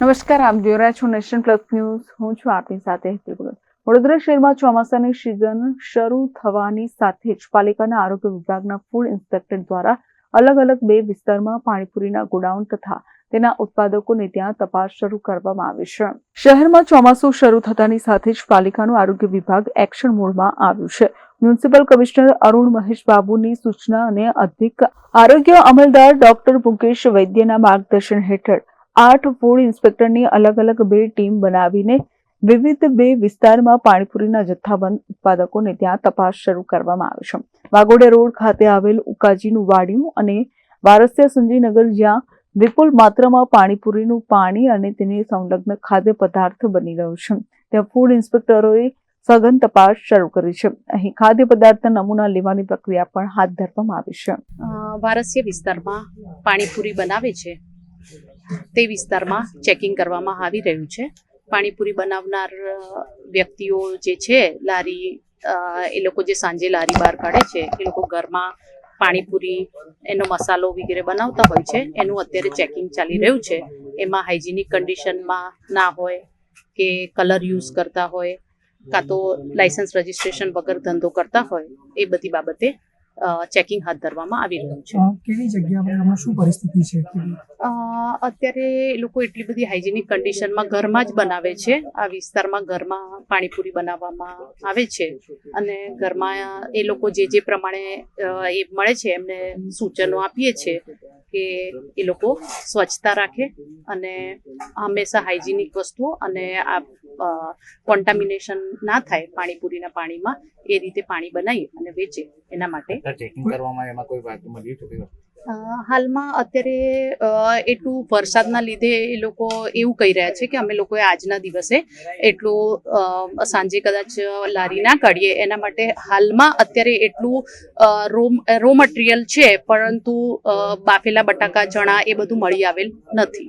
નમસ્કાર, આપ જોઈ રહ્યા છો નેશન પ્લસ ન્યૂઝ. હું છું આપની સાથે વડોદરા શહેરમાં ચોમાસાની સિઝન શરૂ થવાની સાથે જ પાલિકાના આરોગ્ય વિભાગના ફૂડ ઇન્સ્પેક્ટર દ્વારા અલગ અલગ બે વિસ્તારમાં પાણીપુરીના ગોડાઉન તથા તેના ઉત્પાદકોને ત્યાં તપાસ શરૂ કરવામાં આવી છે. શહેરમાં ચોમાસું શરૂ થતાની સાથે જ પાલિકાનું આરોગ્ય વિભાગ એક્શન મોડમાં આવ્યું છે. મ્યુનિસિપલ કમિશનર અરુણ મહેશ બાબુની સૂચના અને અધિક આરોગ્ય અમલદાર ડોક્ટર મુકેશ વૈદ્યના માર્ગદર્શન હેઠળ આઠ ફૂડ ઇન્સ્પેક્ટરની અલગ અલગ બે ટીમ બનાવીને વિવિધ બે વિસ્તારમાં પાણીપુરીના જથ્થાબંધ ઉત્પાદકોને ત્યાં તપાસ શરૂ કરવામાં આવી છે. વાગોડિયા રોડ ખાતે આવેલ ઉકાજીનું વાડિયું અને વારસિયા સંજયનગર જ્યાં વિપુલ માત્રામાં પાણીપુરીનું પાણી અને તેને સંલગ્ન ખાદ્ય પદાર્થ બની રહ્યું છે. ત્યાં ફૂડ ઇન્સ્પેક્ટરોએ સઘન તપાસ શરૂ કરી છે. અહીં ખાદ્ય પદાર્થના નમૂના લેવાની પ્રક્રિયા પણ હાથ ધરવામાં આવી છે. વારસ્ય વિસ્તારમાં પાણીપુરી બનાવે છે. તે વિસ્તારમાં ચેકિંગ કરવામાં આવી રહ્યું છે. પાણીપુરી બનાવનાર વ્યક્તિઓ જે છે, લારી એ લોકો જે સાંજે લારી બહાર કાઢે છે, એ લોકો ઘરમાં પાણીપુરી, એનો મસાલો વગેરે બનાવતા હોય છે. એનું અત્યારે ચેકિંગ ચાલી રહ્યું છે. એમાં હાઇજિનિક કન્ડિશનમાં ના હોય કે કલર યુઝ કરતા હોય, કાં તો લાઇસન્સ રજિસ્ટ્રેશન વગર ધંધો કરતા હોય, એ બધી બાબતે ચેકિંગ હાથ ધરવામાં આવી રહ્યું છે. કેવી જગ્યા પર હમણાં શું પરિસ્થિતિ છે? અત્યારે એ લોકો એટલી બધી હાઇજેનિક કન્ડિશનમાં ઘરમાં જ બનાવે છે. આ વિસ્તારમાં ઘરમાં પાણીપુરી બનાવવામાં આવે છે. અને ઘરમાં એ લોકો જે જે પ્રમાણે એ મળે છે એમને સૂચનો આપીએ છીએ કે એ લોકો સ્વચ્છતા રાખે અને હંમેશા હાઇજીનિક વસ્તુઓ અને આ કોન્ટામિનેશન ના થાય પાણીપુરીના પાણીમાં, એ રીતે પાણી બનાવી અને વેચે એના માટે. કરવામાં એમાં કોઈ વાત મળી છે? હાલમાં અત્યારે એટલું વરસાદના લીધે એ લોકો એવું કહી રહ્યા છે કે અમે લોકોએ આજના દિવસે એટલું સાંજે કદાચ લારી ના કાઢીએ. એના માટે હાલમાં અત્યારે એટલું રો રો મટીરિયલ છે, પરંતુ બાફેલા બટાકા, ચણા એ બધું મળી આવેલ નથી.